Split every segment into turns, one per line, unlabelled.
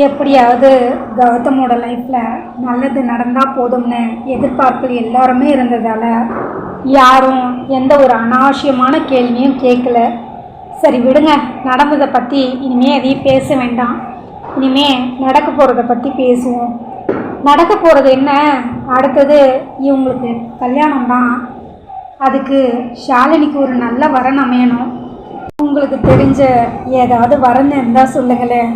எப்படியாவது கௌதமோட லைஃப்பில் நல்லது நடந்தால் போதும்னு எதிர்பார்ப்பு எல்லாருமே இருந்ததால் யாரும் எந்த ஒரு அனாவசியமான கேள்வியும் கேட்கல. சரி விடுங்க. நடந்ததை பற்றி இனிமேல் எதையும் பேச வேண்டாம். இனிமேல் நடக்க போகிறத பற்றி பேசுவோம். நடக்க போகிறது என்ன? அடுத்தது இவங்களுக்கு கல்யாணம் தான். அதுக்கு ஷாலினிக்கு ஒரு நல்ல வரன் அமையணும். உங்களுக்கு தெரிஞ்ச ஏதாவது வரன்னு இருந்தால் சொல்லுங்களேன்.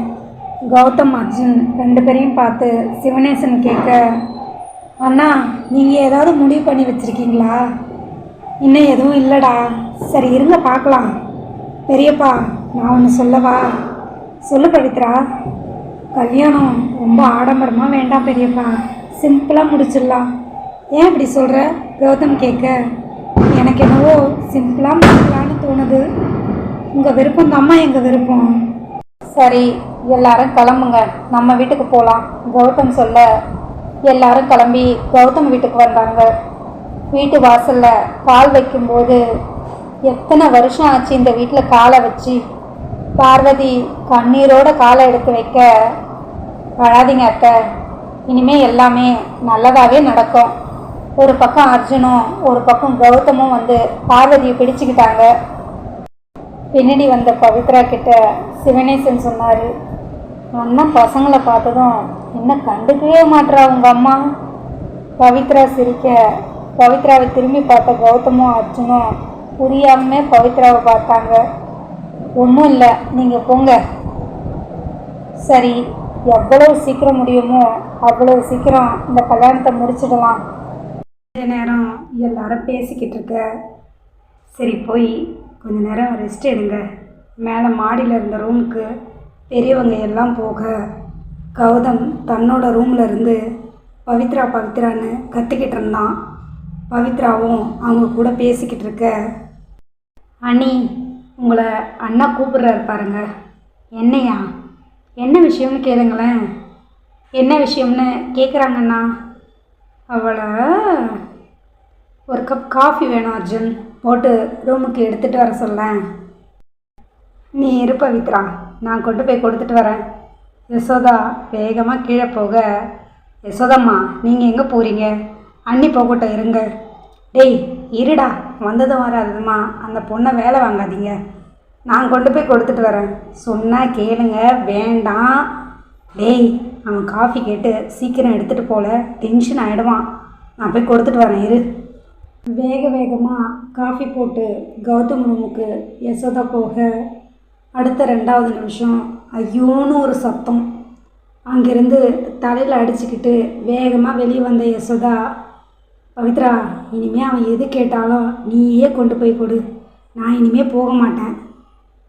கௌதம் அர்ஜுன் ரெண்டு பேரையும் பார்த்து சிவனேசன் கேட்க அண்ணா நீங்கள் ஏதாவது முடிவு பண்ணி வச்சுருக்கீங்களா? இன்னும் எதுவும் இல்லைடா. சரி இருங்க பார்க்கலாம். பெரியப்பா நான் ஒன்று சொல்லவா? சொல்லு பவித்ரா. கல்யாணம் ரொம்ப ஆடம்பரமாக வேண்டாம் பெரியப்பா. சிம்பிளாக முடிச்சிடலாம். ஏன் இப்படி சொல்கிற கௌதம் கேட்க எனக்கு என்னவோ சிம்பிளாக முடிக்கலான்னு தோணுது. உங்கள் விருப்பம் தாம்மா எங்கள் விருப்பம். சரி எல்லாரும் கிளம்புங்க. நம்ம வீட்டுக்கு போகலாம் கௌதம் சொல்ல எல்லாரும் கிளம்பி கௌதம் வீட்டுக்கு வந்தாங்க. வீட்டு வாசலில் கால் வைக்கும்போது எத்தனை வருஷம் ஆச்சு இந்த வீட்டில் காலை வச்சு? பார்வதி கண்ணீரோட காலை எடுத்து வைக்க வராதிங்க அத்தை. இனிமே எல்லாமே நல்லதாகவே நடக்கும். ஒரு பக்கம் அர்ஜுனும் ஒரு பக்கம் கௌதமும் வந்து பார்வதியை பிடிச்சுக்கிட்டாங்க. பின்னாடி வந்த பவித்ரா கிட்ட சிவனேசன் சொன்னார் ஒன்றா பசங்களை பார்த்ததும் இன்னும் கண்டுக்கவே மாட்றா உங்கள் அம்மா? பவித்ரா சிரிக்க பவித்ராவை திரும்பி பார்த்த கௌதமும் அர்ஜுனும் புரியாமே பவித்ராவை பார்த்தாங்க. ஒன்றும் இல்லை நீங்கள் போங்க. சரி எவ்வளவு சீக்கிரம் முடியுமோ அவ்வளவு சீக்கிரம் இந்த கல்யாணத்தை முடிச்சிடலாம். கொஞ்ச நேரம் எல்லாரும் பேசிக்கிட்டு இருக்க. சரி போய் கொஞ்ச நேரம் ரெஸ்ட் எடுங்க. மேலே மாடியில் இருந்த ரூமுக்கு பெரியவங்க எல்லாம் போக கௌதம் தன்னோட ரூமில் இருந்து பவித்ரா பவித்ரான்னு கற்றுக்கிட்டு இருந்தான். பவித்ராவும் அவங்க கூட பேசிக்கிட்டு இருக்க அண்ணி உங்களை அண்ணா கூப்பிட்றாரு பாருங்க. என்னையா? என்ன விஷயம்னு கேளுங்களேன். என்ன விஷயம்னு கேட்குறாங்கண்ணா அவளை ஒரு கப் காஃபி வேணும் அர்ஜுன். போட்டு ரூமுக்கு எடுத்துகிட்டு வர சொல்லேன். நீ இரு பவித்ரா. நான் கொண்டு போய் கொடுத்துட்டு வரேன். யசோதா வேகமாக கீழே போக. யசோதாம்மா நீங்கள் எங்கே போகிறீங்க அண்ணி போகட்டும் இருங்க. டேய் இருடா. வந்ததும் வராதுமா அந்த பொண்ணை வேலை வாங்காதீங்க. நான் கொண்டு போய் கொடுத்துட்டு வரேன். சொன்னால் கேளுங்க. வேண்டாம். டேய் அவன் காஃபி கேட்டு சீக்கிரம் எடுத்துகிட்டு போகல டென்ஷன் ஆகிடுவான் நான் போய் கொடுத்துட்டு வரேன் இரு. வேக வேகமாக காஃபி போட்டு கௌதம் ரூமுக்கு யசோதா போக. அடுத்த ரெண்டாவது நிமிஷம் ஐயோன்னு ஒரு சத்தம். அங்கேருந்து தலையில் அடிச்சுக்கிட்டு வேகமாக வெளியே வந்த யசோதா பவித்ரா இனிமே அவன் எது கேட்டாலும் நீயே கொண்டு போய் கொடு. நான் இனிமே போக மாட்டேன்.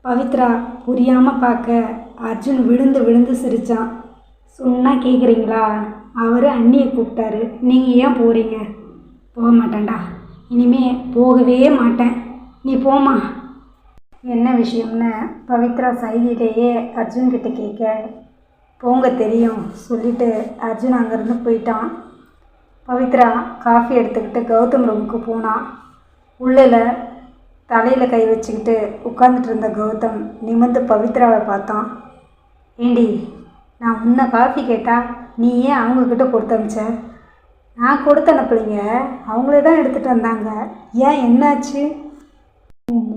பவித்ரா புரியாமல் பார்க்க அர்ஜுன் விழுந்து விழுந்து சிரித்தான் சொன்னால் கேட்குறீங்களா அவர் அண்ணியை கூப்பிட்டாரு. நீங்கள் ஏன் போகிறீங்க போக மாட்டேன்டா. இனிமே போகவே மாட்டேன். நீ போமா என்ன விஷயம்னு பவித்ரா சைகையிலேயே அர்ஜுன் கிட்ட கேட்க போங்க தெரியும் சொல்லிட்டு அர்ஜுன் அங்கேருந்து போயிட்டான். பவித்ரா காஃபி எடுத்துக்கிட்டு கௌதம் ரூமுக்கு போனான் உள்ளில் தலையில் கை வச்சுக்கிட்டு உட்காந்துட்டு இருந்த கௌதம் நிமிர்ந்து பவித்ராவை பார்த்தான். ஏண்டி நான் உன்னை காஃபி கேட்டால் நீ ஏன் அவங்கக்கிட்ட கொடுத்து அனுப்பிச்ச? நான் கொடுத்து அனுப்பலைங்க. அவங்களே தான் எடுத்துகிட்டு வந்தாங்க. ஏன் என்னாச்சு?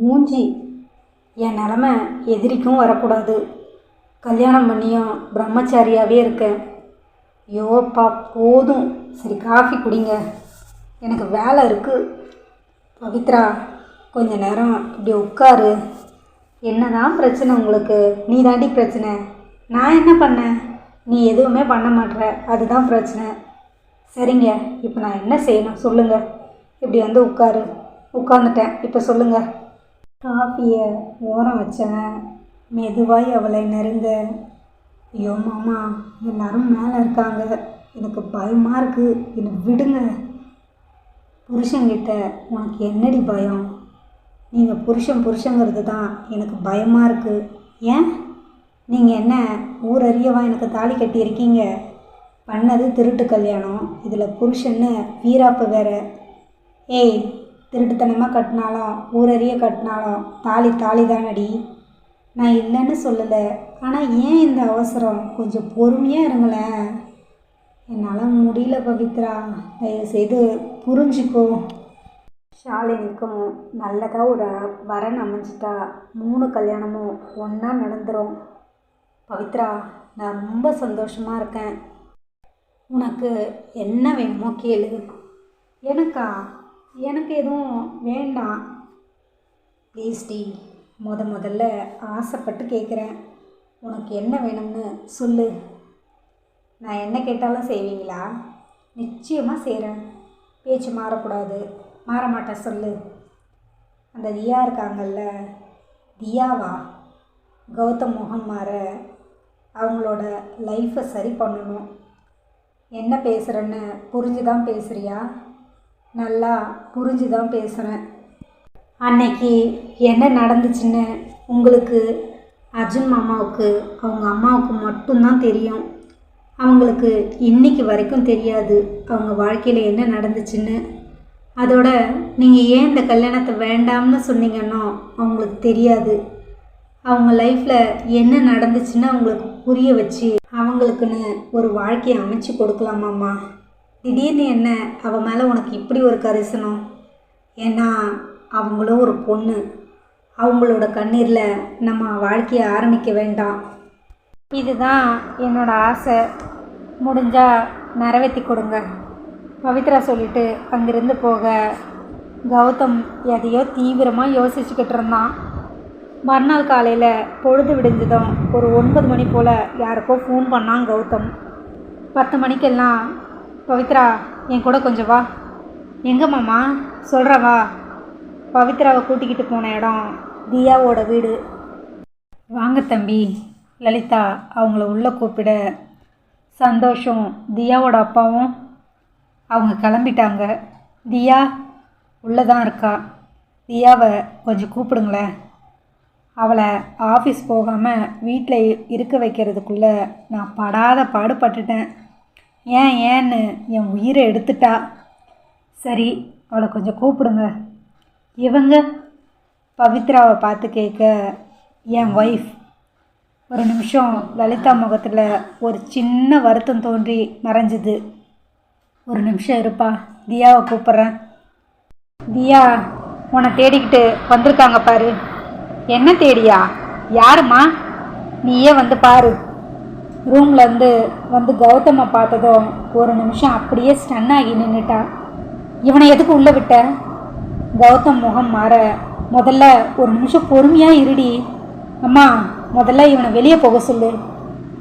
மூஞ்சி என் நிலமை எதிரிக்கும் வரக்கூடாது. கல்யாணம் பண்ணியும் பிரம்மச்சாரியாகவே இருக்கேன் யோப்பா போதும். சரி காஃபி குடிங்க. எனக்கு வேலை இருக்குது பவித்ரா கொஞ்ச நேரம் இப்படி உட்காரு. என்ன தான் பிரச்சனை உங்களுக்கு? நீ தாண்டி பிரச்சனை. நான் என்ன பண்ணேன்? நீ எதுவுமே பண்ண மாட்ற அதுதான் பிரச்சனை. சரிங்க இப்போ நான் என்ன செய்யணும்? சொல்லுங்கள் இப்படி வந்து உட்காரு. உட்காந்துட்டேன் இப்போ சொல்லுங்கள் காஃபியை ஓரம் வச்சேன். மெதுவாய் அவளை நெருங்க ஐயோ மாமா எல்லாரும் மேலே இருக்காங்க. எனக்கு பயமாக இருக்குது என்னை விடுங்க. புருஷங்கிட்ட உனக்கு என்னடி பயம்? நீங்கள் புருஷன் புருஷங்கிறது தான் எனக்கு பயமாக இருக்குது ஏன்? நீங்கள் என்ன ஊரறியவா எனக்கு தாலி கட்டியிருக்கீங்க பண்ணது திருட்டு கல்யாணம். இதில் புருஷன்னு வீராப்பு வேற. ஏய் திருட்டுத்தனமாக கட்டினாலும் ஊரறிய கட்டினாலும் தாலி தாலி தானடி நான் இல்லைன்னு சொல்லலை. ஆனால் ஏன் இந்த அவசரம்? கொஞ்சம் பொறுமையாக இருங்களேன். என்னால் முடியல பவித்ரா. தயவுசெய்து புரிஞ்சுக்கோ. ஷாலினிக்கும் நல்லதாக ஒரு வரன் அமைஞ்சிட்டா. மூணு கல்யாணமும் ஒன்றா நடந்துரும். பவித்ரா நான் ரொம்ப சந்தோஷமாக இருக்கேன். உனக்கு என்ன வேணுமோ கேளு. எனக்கா? எனக்கு எதுவும் வேண்டாம். ப்ளீஸ் முத முதல்ல ஆசைப்பட்டு கேட்குறேன் உனக்கு என்ன வேணும்னு சொல்லு. நான் என்ன கேட்டாலும் செய்வீங்களா? நிச்சயமாக செய்கிறேன் பேச்சு மாறக்கூடாது. மாற மாட்டேன் சொல்லு. அந்த தியா இருக்காங்கல்ல தியாவா? கௌதம் முகம் மாற அவங்களோட லைஃப்பை சரி பண்ணணும். என்ன பேசுகிறேன்னு புரிஞ்சு தான் பேசுகிறியா நல்லா புரிஞ்சு தான் பேசுகிறேன் அன்னைக்கு என்ன நடந்துச்சுன்னு உங்களுக்கு அர்ஜுன் மாமாவுக்கு அவங்க அம்மாவுக்கு மட்டும்தான் தெரியும். அவங்களுக்கு இன்னைக்கு வரைக்கும் தெரியாது அவங்க வாழ்க்கையில் என்ன நடந்துச்சுன்னு. அதோட நீங்கள் ஏன் இந்த கல்யாணத்தை வேண்டாம்னு சொன்னீங்கன்னா அவங்களுக்கு தெரியாது. அவங்க லைஃப்பில் என்ன நடந்துச்சுன்னு அவங்களுக்கு புரிய வச்சு அவங்களுக்குன்னு ஒரு வாழ்க்கையை அமைச்சு கொடுக்கலாமாம்மா? திடீர்னு என்ன? அவள் மேலே உனக்கு இப்படி ஒரு கரிசனம்? ஏன்னா அவங்களும் ஒரு பொண்ணு. அவங்களோட கண்ணீரில் நம்ம வாழ்க்கையை ஆரம்பிக்க வேண்டாம். இதுதான் என்னோட ஆசை. முடிஞ்சால் நிறைவேற்றி கொடுங்க. பவித்ரா சொல்லிட்டு அங்கிருந்து போக கௌதம் எதையோ தீவிரமாக யோசிச்சுக்கிட்டு இருந்தான். மறுநாள் காலையில் பொழுது விடிஞ்சதும் ஒரு ஒன்பது மணி போல் யாருக்கோ ஃபோன் பண்ணான் கௌதம். பத்து மணிக்கெல்லாம் பவித்ரா என் கூட கொஞ்சம் வா. எங்கே மாமா? சொல்கிற வா. பவித்ராவை கூட்டிக்கிட்டு போன இடம் தியாவோட வீடு. வாங்க தம்பி. லலிதா அவங்கள உள்ளே கூப்பிட. சந்தோஷம். தியாவோட அப்பாவும் அவங்க கிளம்பிட்டாங்க. தியா உள்ளே தான் இருக்கா. தியாவை கொஞ்சம் கூப்பிடுங்களேன். அவளை ஆஃபீஸ் போகாமல் வீட்டில் இருக்க வைக்கிறதுக்குள்ளே நான் படாத பாடுபட்டுட்டேன். ஏன் ஏன்னு என் உயிரை எடுத்துட்டா? சரி அவளை கொஞ்சம் கூப்பிடுங்க. இவங்க பவித்ராவை பார்த்து கேட்க என் ஒய்ஃப் ஒரு நிமிஷம் லலிதா முகத்தில் ஒரு சின்ன வருத்தம் தோன்றி மறைஞ்சுது. ஒரு நிமிஷம் இருப்பா தியாவை கூப்பிட்றேன். தியா உன்னை தேடிக்கிட்டு வந்திருக்காங்க பாரு. என்ன தேடியா? யாரும்மா? நீயே வந்து பாரு. ரூம்லேருந்து வந்து கௌதமை பார்த்ததும் ஒரு நிமிஷம் அப்படியே ஸ்டன் ஆகி நின்றுட்டா இவனை எதுக்கு உள்ளே விட்ட? கௌதம் முகம் மாற முதல்ல ஒரு நிமிஷம் பொறுமையாக இருடி. அம்மா முதல்ல இவனை வெளியே போக சொல்லு.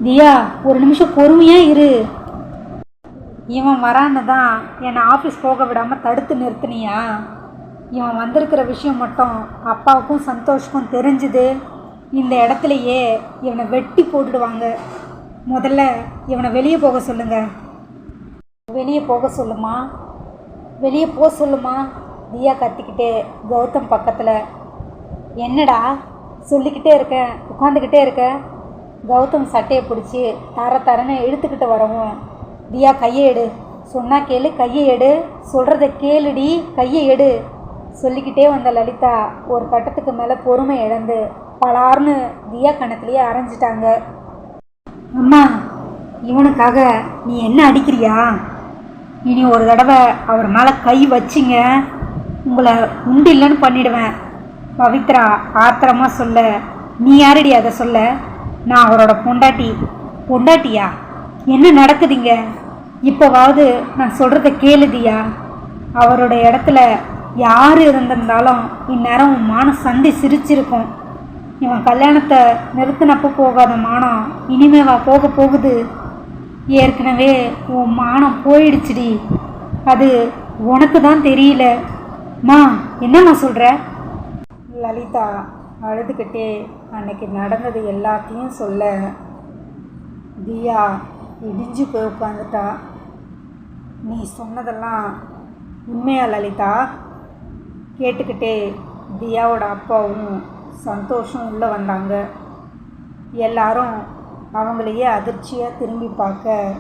தியா ஒரு நிமிஷம் பொறுமையாக இரு. இவன் வரான்னு தான் என்னை ஆஃபீஸ் போக விடாமல் தடுத்து நிறுத்தினியா? இவன் வந்திருக்கிற விஷயம் மட்டும் அப்பாவுக்கும் சந்தோஷுக்கும் தெரிஞ்சுது. இந்த இடத்துலையே இவனை வெட்டி போட்டுடுவாங்க. முதல்ல இவனை வெளியே போக சொல்லுங்க. வெளியே போக சொல்லுமா? வெளியே போக சொல்லுமா? தியா கத்திக்கிட்டே கௌதம் பக்கத்தில். என்னடா? சொல்லிக்கிட்டே இருக்கேன் உட்காந்துக்கிட்டே இருக்கேன் கௌதம் சட்டையை பிடிச்சி தர தரன்னு இழுத்துக்கிட்டு வரவும். தியா கையை எடு. சொன்னால் கேளு கையை எடு. சொல்கிறத கேளுடி கையை எடு. சொல்லிக்கிட்டே வந்த லலிதா ஒரு கட்டத்துக்கு மேலே பொறுமை இழந்து பலார்னு தியா கணத்துலேயே அரைஞ்சிட்டாங்க. அம்மா இவனுக்காக நீ என்ன அடிக்கிறியா? இனி ஒரு தடவை அவர் மேலே கை வச்சிங்க. உங்களை உண்டு இல்லைன்னு பண்ணிடுவேன். பவித்ரா ஆத்திரமாக சொல்ல. நீ யாரடி அதை சொல்ல? நான் அவரோட பொண்டாட்டி. பொண்டாட்டியா? என்ன நடக்குதுங்க? இப்போவாவது நான் சொல்கிறத கேளுதியா? அவரோட இடத்துல யார் இருந்திருந்தாலும் இந்நேரம் உன் மானம் சந்தி சிரிச்சிருக்கும். இவன் கல்யாணத்தை நிறுத்தினப்போ போகாத மானம் இனிமேவா போக போகுது. ஏற்கனவே உன் மானம் போயிடுச்சுடி. அது உனக்கு தான் தெரியல. மா என்னம்மா சொல்கிற லலிதா அழுதுகிட்டே அன்னைக்கு நடந்தது எல்லாத்தையும் சொல்ல. தியா இடிஞ்சு போய் உட்காந்துட்டா நீ சொன்னதெல்லாம் உண்மையா லலிதா? கேட்டுக்கிட்டே தியாவோட அப்பாவும் சந்தோஷம் உள்ளே வந்தாங்க. எல்லாரும் அவங்களையே அதிர்ச்சியாக திரும்பி பார்க்க